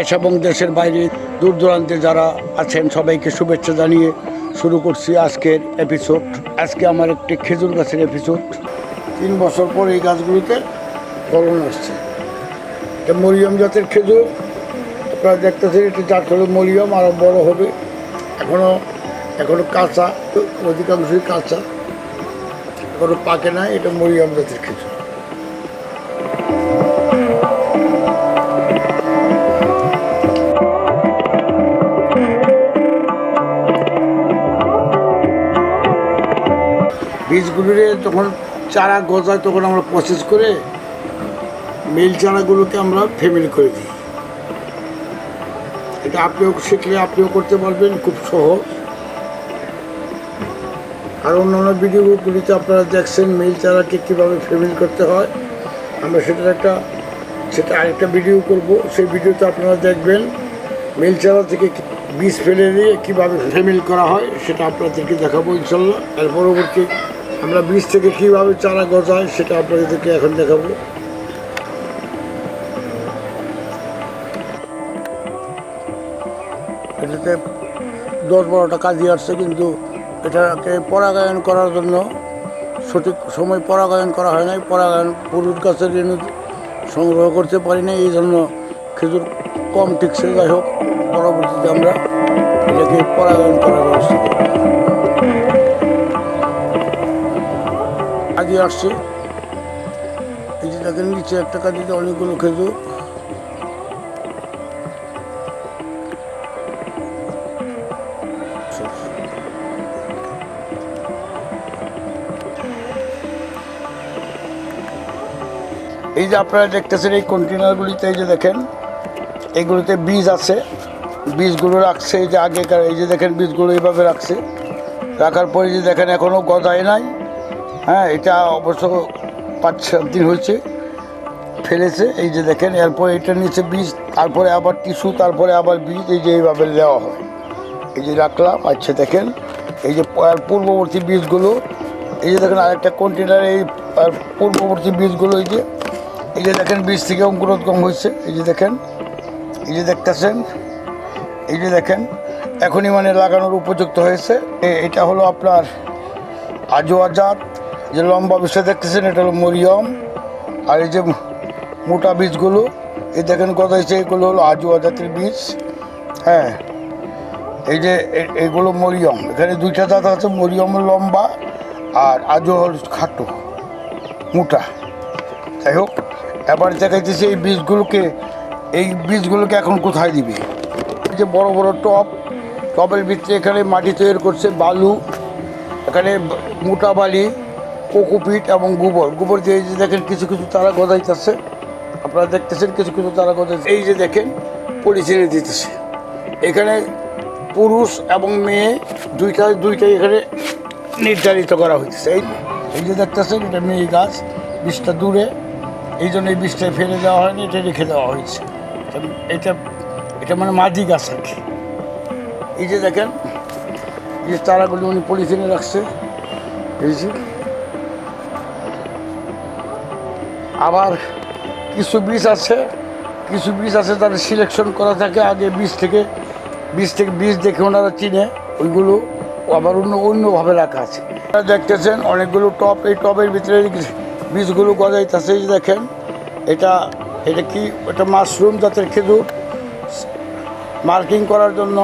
দেশ এবং দেশের বাইরে দূর দূরান্তে যারা আছেন সবাইকে শুভেচ্ছা জানিয়ে শুরু করছি আজকের এপিসোড আজকে আমার একটি খেজুর গাছের এপিসোড তিন বছর পর এই গাছগুলিতে ফলন আসছে। এটা মরিয়ম জাতের খেজুর। আপনারা দেখতেছেন একটি জাত হলো মরিয়ম আরও বড় হবে। এখনও এখনও কাঁচা, অধিকাংশই কাঁচা। এখনও পাকে না, এটা মরিয়ম জাতের খেজুর। বীজগুলিরে যখন চারা গজায় তখন আমরা প্রসেস করে মিল চারাগুলোকে আমরা ফেমিল করে দিই। এটা আপনিও শিখলে আপনিও করতে পারবেন, খুব সহজ। আর অন্যান্য ভিডিওগুলিতে আপনারা দেখছেন মিল চারাকে কীভাবে ফেমিল করতে হয়। আমরা সেটার একটা, সেটা আরেকটা ভিডিও করব। সেই ভিডিওতে আপনারা দেখবেন মিল চারা থেকে বীজ ফেলে দিয়ে কীভাবে ফেমিল করা হয়, সেটা আপনাদেরকে দেখাবো ইনশাল্লাহ। এর পরবর্তী আমরা বীজ থেকে কীভাবে চারা গজায় সেটা আপনাদেরকে এখন দেখাবো। এটাতে দশ বারোটা কাজই আসছে, কিন্তু এটাকে পরাগায়ন করার জন্য সঠিক সময় পরাগায়ন করা হয় নাই। পরাগায়ন পুরুষ গাছের রেণু সংগ্রহ করতে পারি না এই জন্য খেজুর কম টিকছে। যাই হোক, পরবর্তীতে আমরা এটাকে পরাগায়ন করার ব্যবস্থা করি আসছে। এই যে দেখেন, নিচে একটা কাজিতে অনেকগুলো খেজুর। এই যে আপনারা দেখতেছেন এই কন্টেনারগুলিতে এই যে দেখেন, এগুলোতে বীজ আছে। বীজগুলো রাখছে এই যে আগেকার, এই যে দেখেন, বীজগুলো এইভাবে রাখছে। রাখার পরে যে দেখেন এখনও গজায় নাই। হ্যাঁ এটা অবশ্য পাঁচ সাত দিন হয়েছে। ফেলেছে, এই যে দেখেন, এরপরে এটার নিচে বীজ, তারপরে আবার টিস্যু, তারপরে আবার বীজ, এই যে এইভাবে দেওয়া হয়। এই যে রাখলাম আচ্ছা দেখেন, এই যে পূর্ববর্তী বীজগুলো, এই যে দেখেন, আরেকটা কন্টেনার এই পূর্ববর্তী বীজগুলো, এই যে এই যে দেখেন, বীজ থেকে অঙ্কুরোদ্গম হয়েছে। এই যে দেখেন, এই যে দেখতেছেন, এই যে দেখেন, এখনই মানে লাগানোর উপযুক্ত হয়েছে। এটা হলো আপনার আজোয়া জাত যে লম্বা বিষয় দেখতেছেন, এটা হলো মরিয়ম। আর এই যে মোটা বীজগুলো, এই দেখেন গজাইছে এগুলো হলো আজোয়া জাতের বীজ। হ্যাঁ এই যে এ- এগুলো মরিয়ম। এখানে দুইটা জাত আছে, মরিয়ম লম্বা আর আজও হল খাটো, মোটা। যাই হোক, এবার দেখাইতেছে এই বীজগুলোকে এই বীজগুলোকে এখন কোথায় দিবে? এই যে বড় বড় টব, টবের ভিতরে এখানে মাটি তৈরি করছে বালু, এখানে মোটা বালি। কোকোপিট এবং গোবর। গোবর দিয়ে যে দেখেন কিছু কিছু তারা গজাইতেছে আপনারা দেখতেছেন কিছু কিছু তারা গজাইছে এই যে দেখেন পলিথিনে দিতেছে। এখানে পুরুষ এবং মেয়ে দুইটা দুইটাই এখানে নির্ধারিত করা হয়েছে এই এই যে দেখতেছেন, এটা মেয়ে গাছ, বিষটা দূরে। এই জন্য এই বীজটা ফেলে দেওয়া হয়নি, এটা রেখে দেওয়া হয়েছে। এটা- এটা মানে মাঝি গাছ আর কি। এই যে দেখেন, এই যে চারাগুলো উনি পলিথিনে রাখছে। যে আবার কিছু বীজ আছে, কিছু বীজ আছে তাদের সিলেকশন করা থাকে আগে বীজ থেকে। বীজ থেকে বীজ দেখে ওনারা চিনে, ওইগুলো আবার অন্য, অন্যভাবে রাখা আছে। আপনারা দেখতেছেন অনেকগুলো টপ, এই টবের ভিতরে বীজগুলো গজাইতেছে দেখেন, এটা এটা কি, এটা মাশরুম জাতের খেজুর। মার্কিং করার জন্য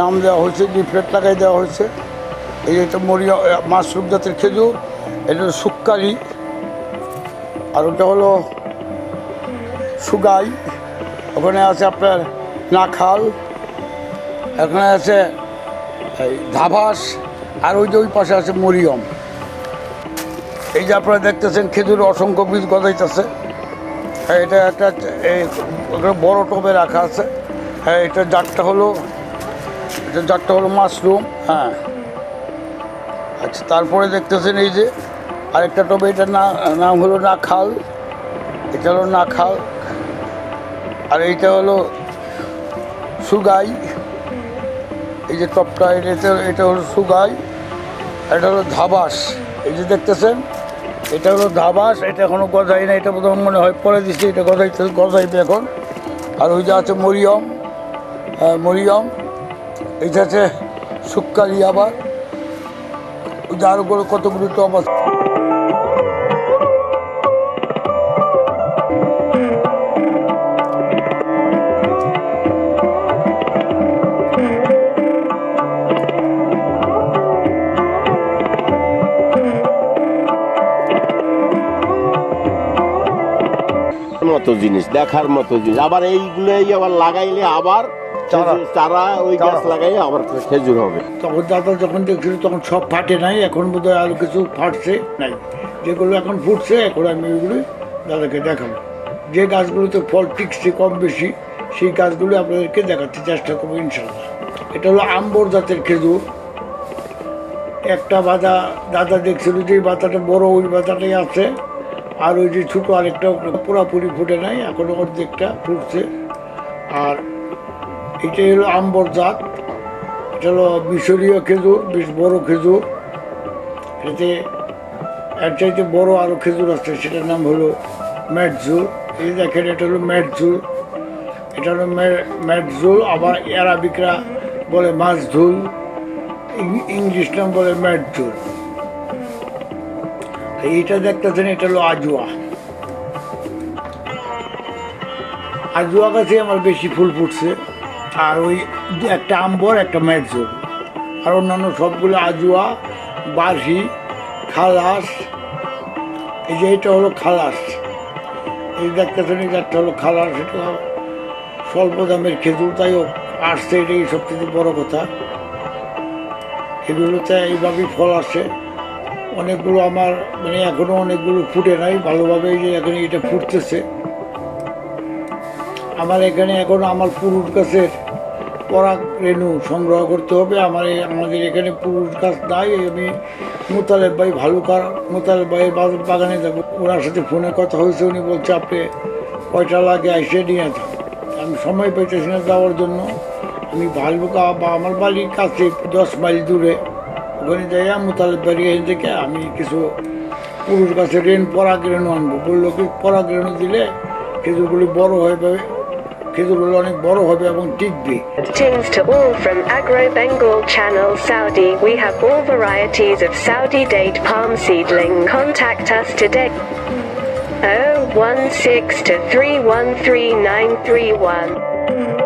নাম দেওয়া হয়েছে, লিফলেট লাগাই দেওয়া হয়েছে। এই এটা মরিয়া, মাশরুম জাতের খেজুর, এটা হলো সুক্কারি আর ওটা হলো সুগাই। ওখানে আছে আপনার নাখাল, এখানে আছে এই ধাবাস, আর ওই যে ওই পাশে আছে মরিয়ম। এই যে আপনারা দেখতেছেন খেজুর অসংখ্য বীজ গজাইতেছে। হ্যাঁ এটা একটা বড় টবে রাখা আছে। হ্যাঁ এটা জারটা হলো, এটা জারটা হলো মাশরুম হ্যাঁ। আচ্ছা তারপরে দেখতেছেন এই যে আরেকটা টবে এটার না নাম হলো না খাল এটা হলো না খাল আর এইটা হলো সুগাই। এই যে টপটা এটা এটা হলো সুগাই এটা হলো ধাবাস। এই যে দেখতেছেন এটা হলো ধাবাস এটা এখনও গজাই না এটা প্রথম মনে হয় পরে দিচ্ছি এটা গজাইতে গজাইবে এখন। আর ওই যে আছে মরিয়ম হ্যাঁ, মরিয়ম। এইটা আছে সুক্কালি আবার। ওই যে আরও করে কতগুলো টপ আছে। মতো জিনিস, দেখার মতো জিনিস। আবার এইগুলোই আবার লাগাইলে আবার চারা। চারা ওই গাছ লাগাই আবার খেজুর হবে। তখন দাদা যখন দেখছিল তখন সব ফাটে নাই এখন বোধহয় আরও কিছু ফাটছে নাই। যেগুলো এখন ফুটছে এখন আমি ওইগুলো দাদাকে দেখাবো। যে গাছগুলোতে ফল টিকছে কম বেশি সেই গাছগুলো আপনাদেরকে দেখাতে চেষ্টা করব ইনশাল্লাহ এটা হলো আম্বর জাতের খেজুর। একটা বাদা দাদা দেখছিল যে এই বাতাটা বড় ওই বাতাটাই আছে। আর ওই যে ছোটো আরেকটা পুরাপুরি ফুটে নাই এখনও অর্ধেকটা ফুটছে। আর এটাই হলো আম্বর জাত। এটা হলো মিশরীয় খেজুর, বেশ বড় খেজুর। এতে এর চাইতে বড় আরও খেজুর আছে, সেটার নাম হলো ম্যাটজুল এই দেখেন, এটা হলো ম্যাটজুল এটা হলো ম্যা- ম্যাটজুল আবার অ্যারাবিকরা বলে মাছঝুল। ইং- ইংলিশ নাম বলে ম্যাটজুল এইটা দেখতেছেন, এটা হলো আজুয়া। আজুয়া গাছে আমার বেশি ফুল ফুটছে। আর ওই একটা আম্বর, একটা ম্যাটজোর আর অন্যান্য সবগুলো আজুয়া, বাঁশি, খালাস। এই যে এটা হলো খালাস। এই দেখতেছেন এই যে একটা হলো খালাস, এটা স্বল্প দামের খেজুর। তাই আসছে, এটাই সবচেয়ে বড় কথা। এগুলোতে এইভাবেই ফল আসে। অনেকগুলো আমার মানে এখনও অনেকগুলো ফুটে নাই। ভালোভাবে যে এখন এটা ফুটতেছে। আমার এখানে এখন আমার পুরুষ গাছের পরাগ রেণু সংগ্রহ করতে হবে। আমার আমাদের এখানে পুরুষ গাছ নাই, আমি মোতালেব ভাই ভালুকার, মোতালেব ভাইয়ের বাগানে যাব। ওনার সাথে ফোনে কথা হয়েছে, উনি বলছে, আপনি কয়টা লাগে এসে নিয়ে যান। আমি সময় পেতেছি না যাওয়ার জন্য। আমি ভালুকা বা আমার বাড়ির কাছে দশ মাইল দূরে। ওখানে যাই মোতালেব বাড়ি এখান থেকে আমি কিছু পুরুষ গাছের রেন পরাগ রেণু আনব। বলল কি, পরাগ রেণু দিলে খেজুরগুলি বড় হবে খেজুরগুলো অনেক বড় হবে এবং টিকবে Greetings to all from Agro Bengal Channel Saudi. We have all varieties of Saudi date palm seedling. Contact us today. 016 to 313931.